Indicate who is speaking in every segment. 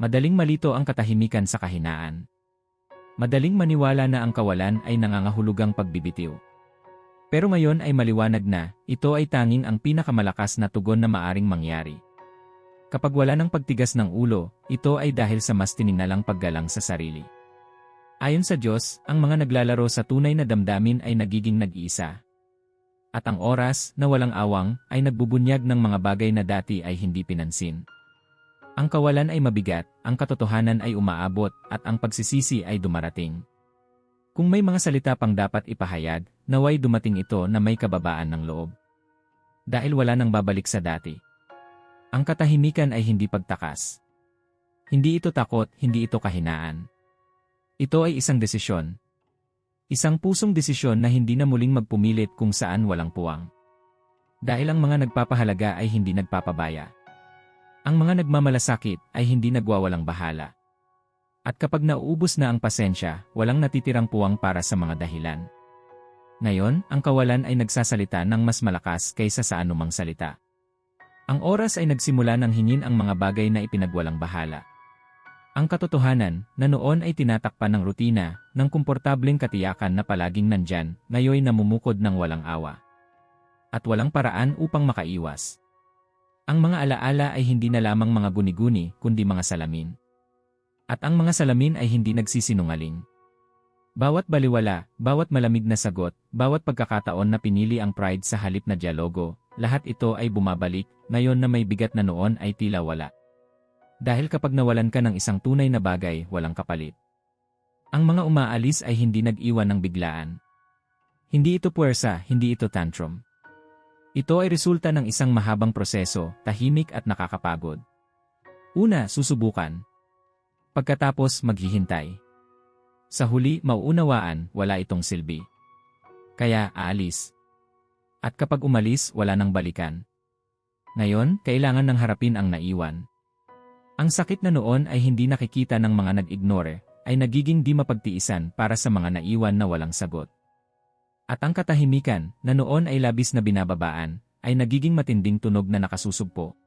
Speaker 1: Madaling malito ang katahimikan sa kahinaan. Madaling maniwala na ang kawalan ay nangangahulugang pagbibitiw. Pero ngayon ay maliwanag na, ito ay tanging ang pinakamalakas na tugon na maaring mangyari. Kapag wala ng pagtigas ng ulo, ito ay dahil sa mas tininalang paggalang sa sarili. Ayon sa Diyos, ang mga naglalaro sa tunay na damdamin ay nagiging nag-iisa. At ang oras, na walang awang, ay nagbubunyag ng mga bagay na dati ay hindi pinansin. Ang kawalan ay mabigat, ang katotohanan ay umaabot, at ang pagsisisi ay dumarating. Kung may mga salita pang dapat ipahayag, naway dumating ito na may kababaan ng loob. Dahil wala nang babalik sa dati. Ang katahimikan ay hindi pagtakas. Hindi ito takot, hindi ito kahinaan. Ito ay isang desisyon. Isang pusong desisyon na hindi na muling magpumilit kung saan walang puwang. Dahil ang mga nagpapahalaga ay hindi nagpapabaya. Ang mga nagmamalasakit ay hindi nagwawalang bahala. At kapag nauubos na ang pasensya, walang natitirang puwang para sa mga dahilan. Ngayon, ang kawalan ay nagsasalita ng mas malakas kaysa sa anumang salita. Ang oras ay nagsimula ng hingin ang mga bagay na ipinagwalang bahala. Ang katotohanan, na noon ay tinatakpan ng rutina, ng komportableng katiyakan na palaging nandyan, ngayon namumukod ng walang awa. At walang paraan upang makaiwas. Ang mga alaala ay hindi na lamang mga guni-guni, kundi mga salamin. At ang mga salamin ay hindi nagsisinungaling. Bawat baliwala, bawat malamig na sagot, bawat pagkakataon na pinili ang pride sa halip na dialogo, lahat ito ay bumabalik, ngayon na may bigat na noon ay tila wala. Dahil kapag nawalan ka ng isang tunay na bagay, walang kapalit. Ang mga umaalis ay hindi nag-iwan ng biglaan. Hindi ito puwersa, hindi ito tantrum. Ito ay resulta ng isang mahabang proseso, tahimik at nakakapagod. Una, susubukan. Pagkatapos maghihintay. Sa huli, mauunawaan, wala itong silbi. Kaya, aalis. At kapag umalis, wala nang balikan. Ngayon, kailangan ng harapin ang naiwan. Ang sakit na noon ay hindi nakikita ng mga nag-ignore, ay nagiging di mapagtiisan para sa mga naiwan na walang sagot. At ang katahimikan, na noon ay labis na binababaan, ay nagiging matinding tunog na nakasusugpo.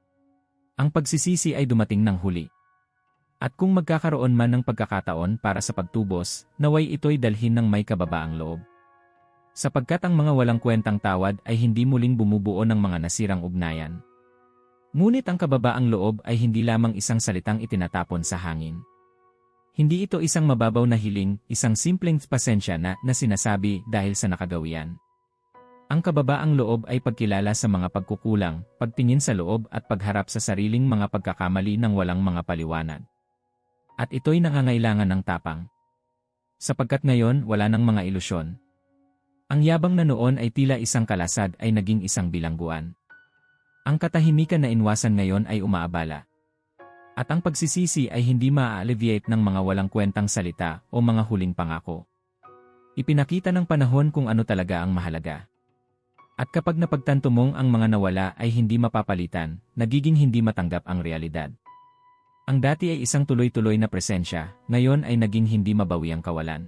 Speaker 1: Ang pagsisisi ay dumating ng huli. At kung magkakaroon man ng pagkakataon para sa pagtubos, naway ito'y dalhin ng may kababaang loob. Sapagkat ang mga walang kwentang tawad ay hindi muling bumubuo ng mga nasirang ugnayan. Ngunit ang kababaang loob ay hindi lamang isang salitang itinatapon sa hangin. Hindi ito isang mababaw na hiling, isang simpleng pasensya na na sinasabi dahil sa nakagawian. Ang kababaang loob ay pagkilala sa mga pagkukulang, pagtingin sa loob at pagharap sa sariling mga pagkakamali ng walang mga paliwanag. At ito'y nangangailangan ng tapang. Sapagkat ngayon wala ng mga ilusyon. Ang yabang na noon ay tila isang kalasad ay naging isang bilangguan. Ang katahimikan na inwasan ngayon ay umaabala. At ang pagsisisi ay hindi maa-alleviate ng mga walang kwentang salita o mga huling pangako. Ipinakita ng panahon kung ano talaga ang mahalaga. At kapag napagtanto mong ang mga nawala ay hindi mapapalitan, nagiging hindi matanggap ang realidad. Ang dati ay isang tuloy-tuloy na presensya, ngayon ay naging hindi mabawi ang kawalan.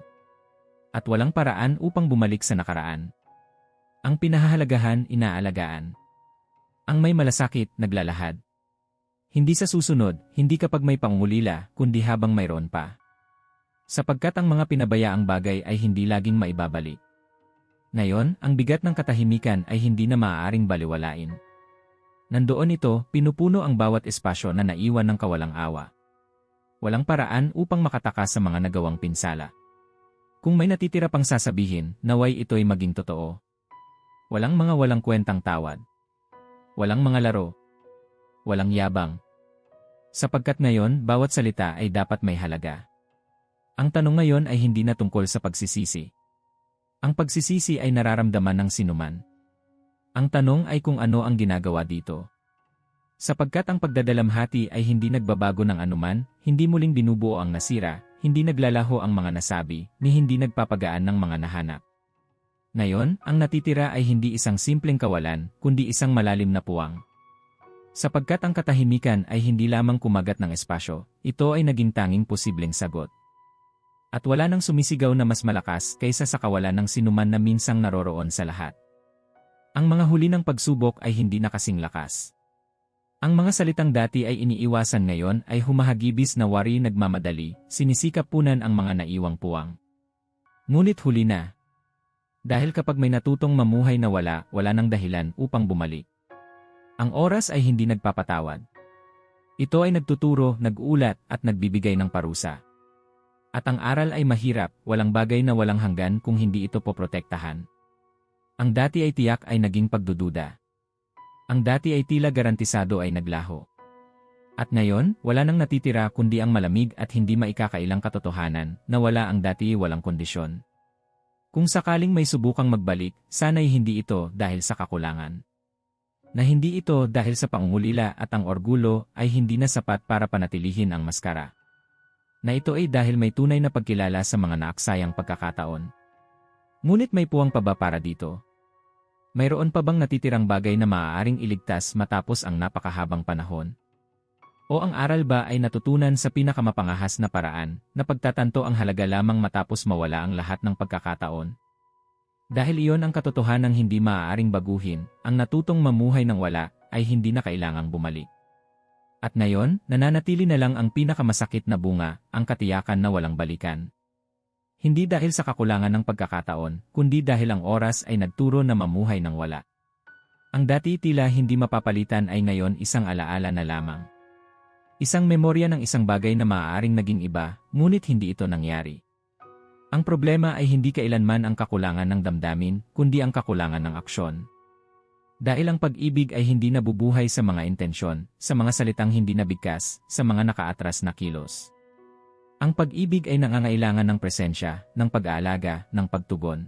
Speaker 1: At walang paraan upang bumalik sa nakaraan. Ang pinahahalagahan, inaalagaan. Ang may malasakit, naglalahad. Hindi sa susunod, hindi kapag may pangulila, kundi habang mayroon pa. Sapagkat ang mga pinabayaang bagay ay hindi laging maibabalik. Ngayon, ang bigat ng katahimikan ay hindi na maaaring baliwalain. Nandoon ito, pinupuno ang bawat espasyo na naiwan ng kawalang awa. Walang paraan upang makatakas sa mga nagawang pinsala. Kung may natitira pang sasabihin, naway ito'y maging totoo. Walang mga walang kwentang tawad. Walang mga laro. Walang yabang. Sapagkat ngayon, bawat salita ay dapat may halaga. Ang tanong ngayon ay hindi na tungkol sa pagsisisi. Ang pagsisisi ay nararamdaman ng sinuman. Ang tanong ay kung ano ang ginagawa dito. Sapagkat ang pagdadalamhati ay hindi nagbabago ng anuman, hindi muling binubuo ang nasira, hindi naglalaho ang mga nasabi, ni hindi nagpapagaan ng mga nahanap. Ngayon, ang natitira ay hindi isang simpleng kawalan, kundi isang malalim na puwang. Sapagkat ang katahimikan ay hindi lamang kumagat ng espasyo, ito ay naging tanging posibleng sagot. At wala nang sumisigaw na mas malakas kaysa sa kawalan ng sinuman na minsang naroroon sa lahat. Ang mga huli ng pagsubok ay hindi na kasing lakas. Ang mga salitang dati ay iniiwasan ngayon ay humahagibis na wari nagmamadali, sinisikap punan ang mga naiwang puwang. Ngunit huli na. Dahil kapag may natutong mamuhay na wala, wala nang dahilan upang bumalik. Ang oras ay hindi nagpapatawad. Ito ay nagtuturo, nag-ulat at nagbibigay ng parusa. At ang aral ay mahirap, walang bagay na walang hanggan kung hindi ito poprotektahan. Ang dati ay tiyak ay naging pagdududa. Ang dati ay tila garantisado ay naglaho. At ngayon, wala nang natitira kundi ang malamig at hindi maikakailang katotohanan na wala ang dati walang kondisyon. Kung sakaling may subukang magbalik, sana'y hindi ito dahil sa kakulangan. Na hindi ito dahil sa pangungulila at ang orgulo ay hindi na sapat para panatilihin ang maskara na ito ay dahil may tunay na pagkilala sa mga naaksayang pagkakataon. Ngunit may puwang pa ba para dito? Mayroon pa bang natitirang bagay na maaaring iligtas matapos ang napakahabang panahon? O ang aral ba ay natutunan sa pinakamapangahas na paraan na pagtatanto ang halaga lamang matapos mawala ang lahat ng pagkakataon? Dahil iyon ang katotohanang hindi maaaring baguhin, ang natutong mamuhay ng wala ay hindi na kailangang bumalik. At ngayon, nananatili na lang ang pinakamasakit na bunga, ang katiyakan na walang balikan. Hindi dahil sa kakulangan ng pagkakataon, kundi dahil ang oras ay nagturo na mamuhay ng wala. Ang dati tila hindi mapapalitan ay ngayon isang alaala na lamang. Isang memorya ng isang bagay na maaaring naging iba, ngunit hindi ito nangyari. Ang problema ay hindi kailanman ang kakulangan ng damdamin, kundi ang kakulangan ng aksyon. Dahil ang pag-ibig ay hindi nabubuhay sa mga intensyon, sa mga salitang hindi nabigkas, sa mga nakaatras na kilos. Ang pag-ibig ay nangangailangan ng presensya, ng pag-aalaga, ng pagtugon.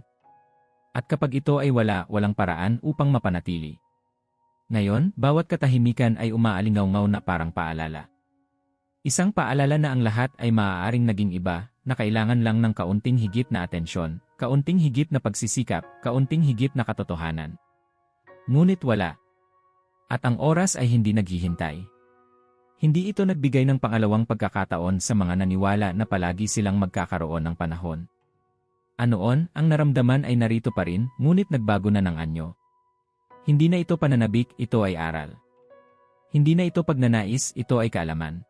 Speaker 1: At kapag ito ay wala, walang paraan upang mapanatili. Ngayon, bawat katahimikan ay umaalingaw-ngaw na parang paalala. Isang paalala na ang lahat ay maaaring naging iba, na kailangan lang ng kaunting higit na atensyon, kaunting higit na pagsisikap, kaunting higit na katotohanan. Ngunit wala. At ang oras ay hindi naghihintay. Hindi ito nagbigay ng pangalawang pagkakataon sa mga naniwala na palagi silang magkakaroon ng panahon. Anoon, ang naramdaman ay narito pa rin, ngunit nagbago na ng anyo. Hindi na ito pananabik, ito ay aral. Hindi na ito pagnanais, ito ay kaalaman.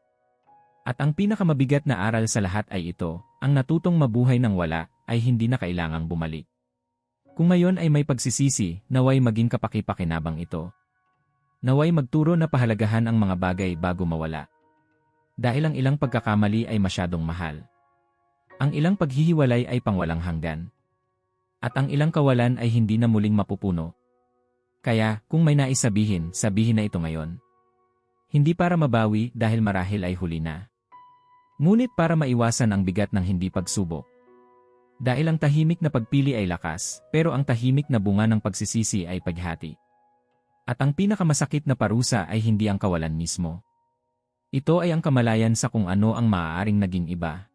Speaker 1: At ang pinakamabigat na aral sa lahat ay ito, ang natutong mabuhay ng wala, ay hindi na kailangang bumalik. Kung ngayon ay may pagsisisi, naway maging kapakipakinabang ito. Naway magturo na pahalagahan ang mga bagay bago mawala. Dahil ang ilang pagkakamali ay masyadong mahal. Ang ilang paghihiwalay ay pangwalang hanggan. At ang ilang kawalan ay hindi na muling mapupuno. Kaya, kung may naisabihin, sabihin na ito ngayon. Hindi para mabawi dahil marahil ay huli na. Ngunit para maiwasan ang bigat ng hindi pagsubok. Dahil ang tahimik na pagpili ay lakas, pero ang tahimik na bunga ng pagsisisi ay paghati. At ang pinakamasakit na parusa ay hindi ang kawalan mismo. Ito ay ang kamalayan sa kung ano ang maaaring naging iba.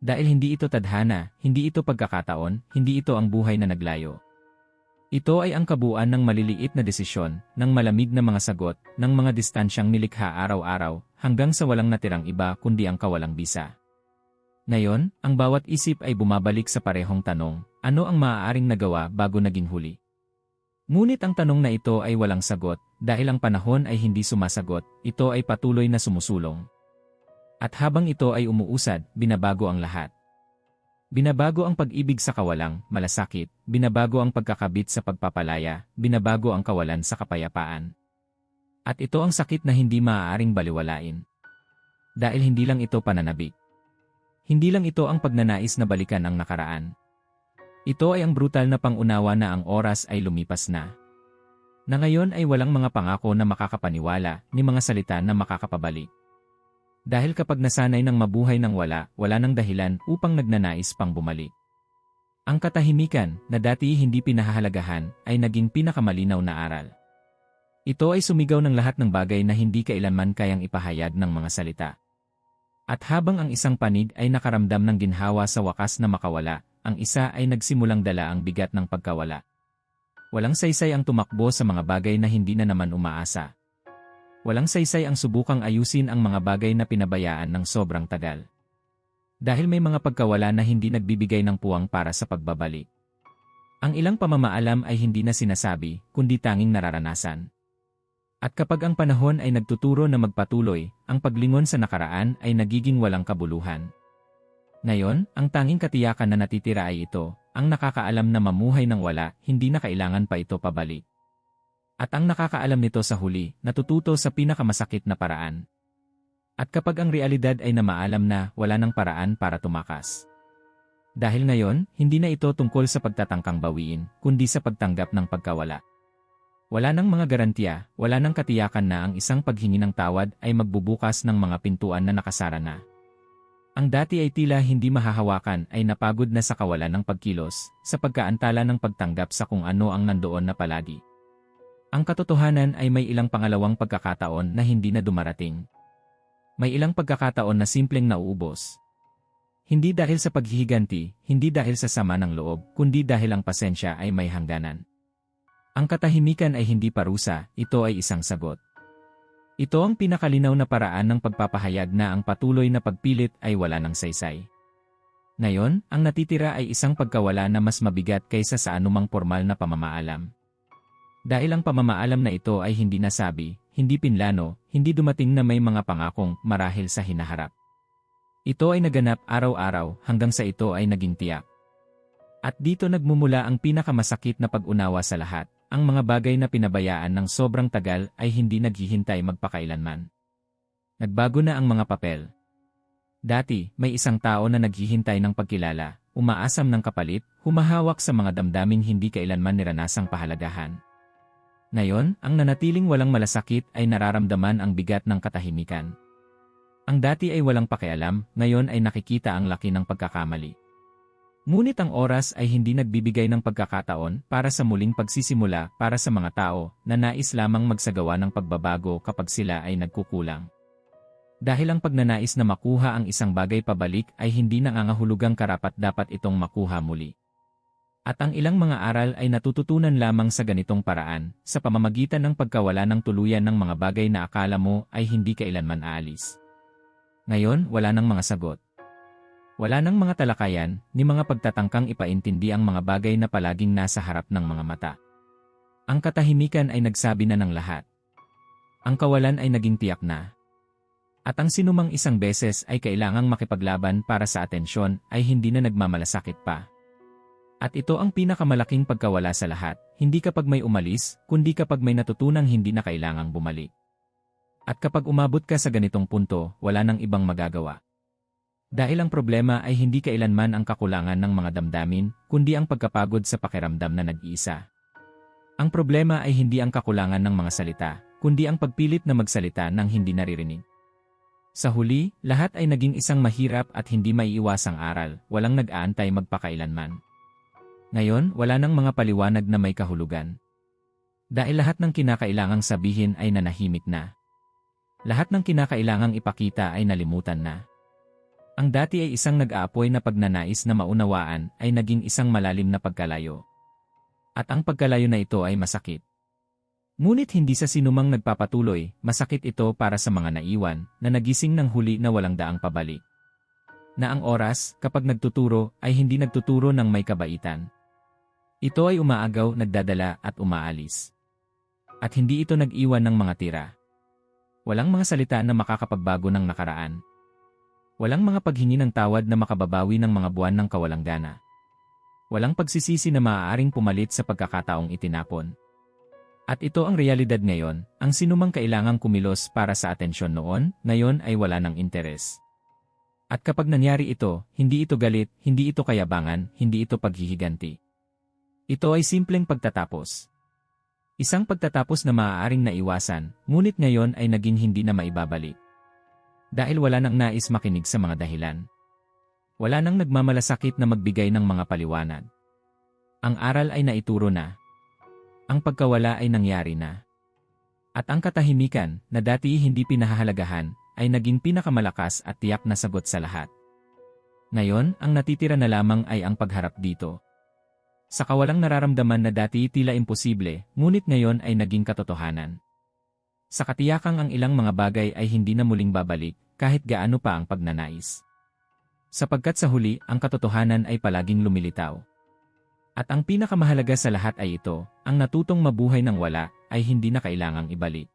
Speaker 1: Dahil hindi ito tadhana, hindi ito pagkakataon, hindi ito ang buhay na naglayo. Ito ay ang kabuuan ng maliliit na desisyon, ng malamig na mga sagot, ng mga distansyang nilikha araw-araw, hanggang sa walang natirang iba kundi ang kawalang bisa. Ngayon, ang bawat isip ay bumabalik sa parehong tanong, ano ang maaaring nagawa bago naging huli? Ngunit ang tanong na ito ay walang sagot, dahil ang panahon ay hindi sumasagot, ito ay patuloy na sumusulong. At habang ito ay umuusad, binabago ang lahat. Binabago ang pag-ibig sa kawalang, malasakit, binabago ang pagkakabit sa pagpapalaya, binabago ang kawalan sa kapayapaan. At ito ang sakit na hindi maaaring baliwalain. Dahil hindi lang ito pananabik. Hindi lang ito ang pagnanais na balikan ang nakaraan. Ito ay ang brutal na pangunawa na ang oras ay lumipas na. Na ngayon ay walang mga pangako na makakapaniwala ni mga salita na makakapabalik. Dahil kapag nasanay ng mabuhay ng wala, wala ng dahilan upang nagnanais pang bumalik. Ang katahimikan na dati hindi pinahahalagahan ay naging pinakamalinaw na aral. Ito ay sumigaw ng lahat ng bagay na hindi kailanman kayang ipahayag ng mga salita. At habang ang isang panig ay nakaramdam ng ginhawa sa wakas na makawala, ang isa ay nagsimulang dala ang bigat ng pagkawala. Walang saysay ang tumakbo sa mga bagay na hindi na naman umaasa. Walang saysay ang subukang ayusin ang mga bagay na pinabayaan ng sobrang tagal. Dahil may mga pagkawala na hindi nagbibigay ng puwang para sa pagbabalik. Ang ilang pamamaalam ay hindi na sinasabi, kundi tanging nararanasan. At kapag ang panahon ay nagtuturo na magpatuloy, ang paglingon sa nakaraan ay nagiging walang kabuluhan. Ngayon, ang tanging katiyakan na natitira ay ito, ang nakakaalam na mamuhay ng wala, hindi na kailangan pa ito pabalik. At ang nakakaalam nito sa huli, natututo sa pinakamasakit na paraan. At kapag ang realidad ay namaalam na, wala ng paraan para tumakas. Dahil ngayon, hindi na ito tungkol sa pagtatangkang bawiin, kundi sa pagtanggap ng pagkawala. Wala nang mga garantiya, wala nang katiyakan na ang isang paghingi ng tawad ay magbubukas ng mga pintuan na nakasara na. Ang dati ay tila hindi mahahawakan ay napagod na sa kawalan ng pagkilos, sa pagkaantala ng pagtanggap sa kung ano ang nandoon na palagi. Ang katotohanan ay may ilang pangalawang pagkakataon na hindi na dumarating. May ilang pagkakataon na simpleng nauubos. Hindi dahil sa paghihiganti, hindi dahil sa sama ng loob, kundi dahil ang pasensya ay may hangganan. Ang katahimikan ay hindi parusa, ito ay isang sagot. Ito ang pinakalinaw na paraan ng pagpapahayag na ang patuloy na pagpilit ay wala ng saysay. Ngayon, ang natitira ay isang pagkawala na mas mabigat kaysa sa anumang formal na pamamaalam. Dahil ang pamamaalam na ito ay hindi nasabi, hindi pinlano, hindi dumating na may mga pangakong marahil sa hinaharap. Ito ay naganap araw-araw hanggang sa ito ay naging tiyak. At dito nagmumula ang pinakamasakit na pag-unawa sa lahat. Ang mga bagay na pinabayaan ng sobrang tagal ay hindi naghihintay magpakailanman. Nagbago na ang mga papel. Dati, may isang tao na naghihintay ng pagkilala, umaasam ng kapalit, humahawak sa mga damdaming hindi kailanman niranasang pahalagahan. Ngayon, ang nanatiling walang malasakit ay nararamdaman ang bigat ng katahimikan. Ang dati ay walang pakialam, ngayon ay nakikita ang laki ng pagkakamali. Ngunit ang oras ay hindi nagbibigay ng pagkakataon para sa muling pagsisimula para sa mga tao na nais lamang magsagawa ng pagbabago kapag sila ay nagkukulang. Dahil ang pagnanais na makuha ang isang bagay pabalik ay hindi nangangahulugang karapat dapat itong makuha muli. At ang ilang mga aral ay natututunan lamang sa ganitong paraan, sa pamamagitan ng pagkawala ng tuluyan ng mga bagay na akala mo ay hindi kailanman aalis. Ngayon, wala nang mga sagot. Wala nang mga talakayan, ni mga pagtatangkang ipaintindi ang mga bagay na palaging nasa harap ng mga mata. Ang katahimikan ay nagsabi na ng lahat. Ang kawalan ay naging tiyak na. At ang sinumang isang beses ay kailangang makipaglaban para sa atensyon ay hindi na nagmamalasakit pa. At ito ang pinakamalaking pagkawala sa lahat, hindi kapag may umalis, kundi kapag may natutunang hindi na kailangang bumalik. At kapag umabot ka sa ganitong punto, wala nang ibang magagawa. Dahil ang problema ay hindi kailanman ang kakulangan ng mga damdamin, kundi ang pagkapagod sa pakiramdam na nag-iisa. Ang problema ay hindi ang kakulangan ng mga salita, kundi ang pagpilit na magsalita ng hindi naririnig. Sa huli, lahat ay naging isang mahirap at hindi maiiwasang aral, walang nag-aantay magpakailanman. Ngayon, wala nang mga paliwanag na may kahulugan. Dahil lahat ng kinakailangang sabihin ay nanahimik na. Lahat ng kinakailangang ipakita ay nalimutan na. Ang dati ay isang nag-aapoy na pagnanais na maunawaan ay naging isang malalim na pagkalayo. At ang pagkalayo na ito ay masakit. Ngunit hindi sa sinumang nagpapatuloy, masakit ito para sa mga naiwan na nagising ng huli na walang daang pabalik. Na ang oras, kapag nagtuturo, ay hindi nagtuturo ng may kabaitan. Ito ay umaagaw, nagdadala at umaalis. At hindi ito nag-iwan ng mga tira. Walang mga salita na makakapagbago ng nakaraan. Walang mga paghingi ng tawad na makababawi ng mga buwan ng kawalang gana. Walang pagsisisi na maaaring pumalit sa pagkakataong itinapon. At ito ang realidad ngayon, ang sinumang kailangang kumilos para sa atensyon noon, ngayon ay wala ng interes. At kapag nangyari ito, hindi ito galit, hindi ito kayabangan, hindi ito paghihiganti. Ito ay simpleng pagtatapos. Isang pagtatapos na maaaring naiwasan, ngunit ngayon ay naging hindi na maibabalik dahil wala nang nais makinig sa mga dahilan. Wala nang nagmamalasakit na magbigay ng mga paliwanag. Ang aral ay naituro na. Ang pagkawala ay nangyari na. At ang katahimikan, na dati hindi pinahahalagahan, ay naging pinakamalakas at tiyak na sagot sa lahat. Ngayon, ang natitira na lamang ay ang pagharap dito. Sa kawalang nararamdaman na dati tila imposible, ngunit ngayon ay naging katotohanan. Sa katiyakang ang ilang mga bagay ay hindi na muling babalik, kahit gaano pa ang pagnanais. Sapagkat sa huli, ang katotohanan ay palaging lumilitaw. At ang pinakamahalaga sa lahat ay ito, ang natutong mabuhay ng wala, ay hindi na kailangang ibalik.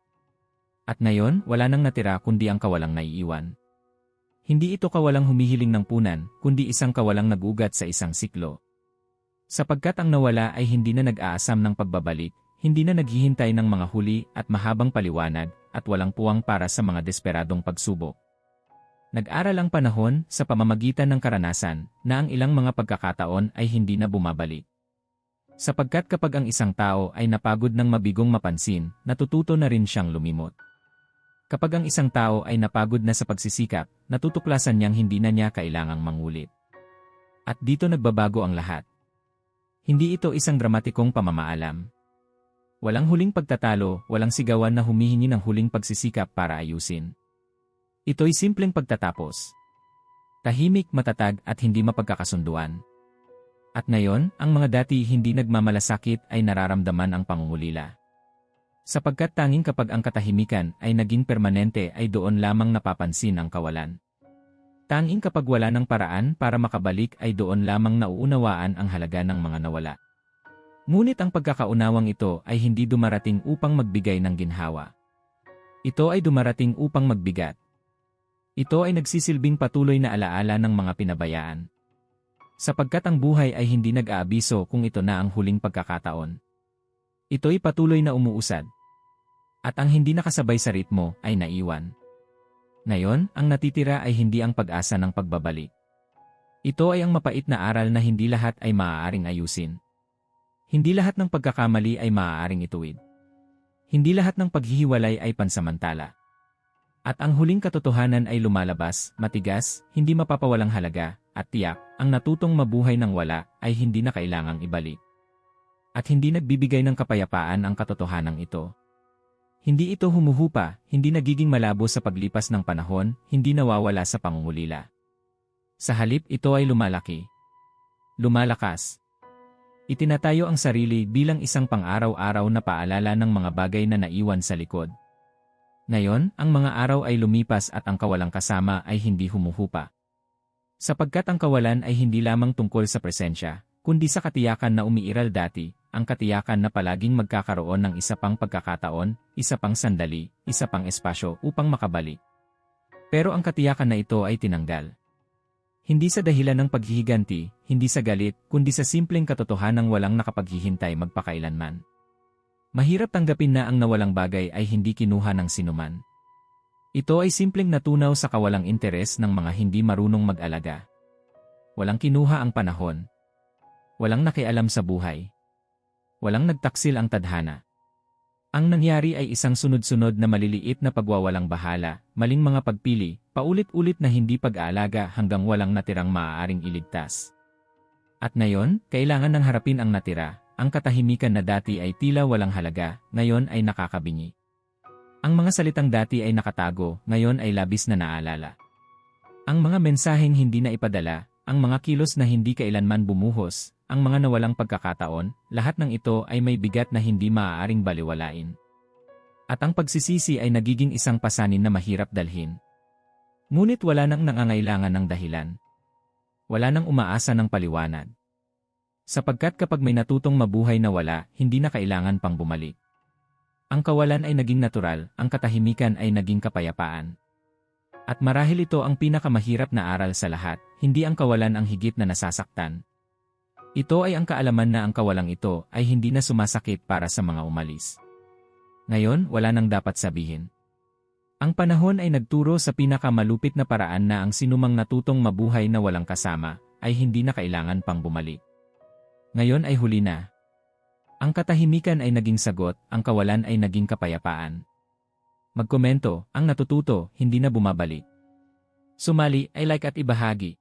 Speaker 1: At ngayon, wala nang natira kundi ang kawalang naiiwan. Hindi ito kawalang humihiling ng punan, kundi isang kawalang nagugat sa isang siklo. Sapagkat ang nawala ay hindi na nag-aasam ng pagbabalik, hindi na naghihintay ng mga huli at mahabang paliwanag, at walang puwang para sa mga desperadong pagsubok. Nag-aral ang panahon sa pamamagitan ng karanasan na ang ilang mga pagkakataon ay hindi na bumabalik. Sapagkat kapag ang isang tao ay napagod ng mabigong mapansin, natututo na rin siyang lumimot. Kapag ang isang tao ay napagod na sa pagsisikap, natutuklasan niyang hindi na niya kailangang mangulit. At dito nagbabago ang lahat. Hindi ito isang dramatikong pamamaalam. Walang huling pagtatalo, walang sigawan na humihingi ng huling pagsisikap para ayusin. Ito'y simpleng pagtatapos. Tahimik, matatag at hindi mapagkakasunduan. At ngayon, ang mga dati hindi nagmamalasakit ay nararamdaman ang pangungulila. Sapagkat tanging kapag ang katahimikan ay naging permanente ay doon lamang napapansin ang kawalan. Tanging kapag wala ng paraan para makabalik ay doon lamang nauunawaan ang halaga ng mga nawala. Ngunit ang pagkakaunawang ito ay hindi dumarating upang magbigay ng ginhawa. Ito ay dumarating upang magbigat. Ito ay nagsisilbing patuloy na alaala ng mga pinabayaan. Sapagkat ang buhay ay hindi nag-aabiso kung ito na ang huling pagkakataon. Ito'y patuloy na umuusad. At ang hindi nakasabay sa ritmo ay naiwan. Ngayon, ang natitira ay hindi ang pag-asa ng pagbabalik. Ito ay ang mapait na aral na hindi lahat ay maaaring ayusin. Hindi lahat ng pagkakamali ay maaaring ituwid. Hindi lahat ng paghihiwalay ay pansamantala. At ang huling katotohanan ay lumalabas, matigas, hindi mapapawalang halaga, at tiyak, ang natutong mabuhay ng wala ay hindi na kailangang ibalik. At hindi nagbibigay ng kapayapaan ang katotohanan ito. Hindi ito humuhupa, hindi nagiging malabo sa paglipas ng panahon, hindi nawawala sa pangungulila. Sa halip ito ay lumalaki. Lumalakas. Itinatayo ang sarili bilang isang pang-araw-araw na paalala ng mga bagay na naiwan sa likod. Ngayon, ang mga araw ay lumipas at ang kawalang kasama ay hindi humuhupa. Sapagkat ang kawalan ay hindi lamang tungkol sa presensya, kundi sa katiyakan na umiiral dati, ang katiyakan na palaging magkakaroon ng isa pang pagkakataon, isa pang sandali, isa pang espasyo upang makabalik. Pero ang katiyakan na ito ay tinanggal. Hindi sa dahilan ng paghihiganti, hindi sa galit, kundi sa simpleng katotohanang walang nakapaghihintay magpakailanman. Mahirap tanggapin na ang nawalang bagay ay hindi kinuha ng sinuman. Ito ay simpleng natunaw sa kawalang interes ng mga hindi marunong mag-alaga. Walang kinuha ang panahon. Walang nakialam sa buhay. Walang nagtaksil ang tadhana. Ang nangyari ay isang sunod-sunod na maliliit na pagwawalang bahala, maling mga pagpili, paulit-ulit na hindi pag-aalaga hanggang walang natirang maaaring iligtas. At ngayon, kailangan ng harapin ang natira, ang katahimikan na dati ay tila walang halaga, ngayon ay nakakabingi. Ang mga salitang dati ay nakatago, ngayon ay labis na naalala. Ang mga mensaheng hindi na ipadala, ang mga kilos na hindi kailanman bumuhos, ang mga nawalang pagkakataon, lahat ng ito ay may bigat na hindi maaaring baliwalain. At ang pagsisisi ay nagiging isang pasanin na mahirap dalhin. Ngunit wala nang nangangailangan ng dahilan. Wala nang umaasa ng paliwanag. Sapagkat kapag may natutong mabuhay na wala, hindi na kailangan pang bumalik. Ang kawalan ay naging natural, ang katahimikan ay naging kapayapaan. At marahil ito ang pinakamahirap na aral sa lahat, hindi ang kawalan ang higit na nasasaktan. Ito ay ang kaalaman na ang kawalang ito ay hindi na sumasakit para sa mga umalis. Ngayon, wala nang dapat sabihin. Ang panahon ay nagturo sa pinakamalupit na paraan na ang sinumang natutong mabuhay na walang kasama ay hindi na kailangan pang bumalik. Ngayon ay huli na. Ang katahimikan ay naging sagot, ang kawalan ay naging kapayapaan. Magkomento, ang natututo, hindi na bumabalik. Sumali ay like at ibahagi.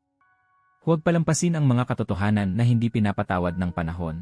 Speaker 1: Huwag palampasin ang mga katotohanan na hindi pinapatawad ng panahon.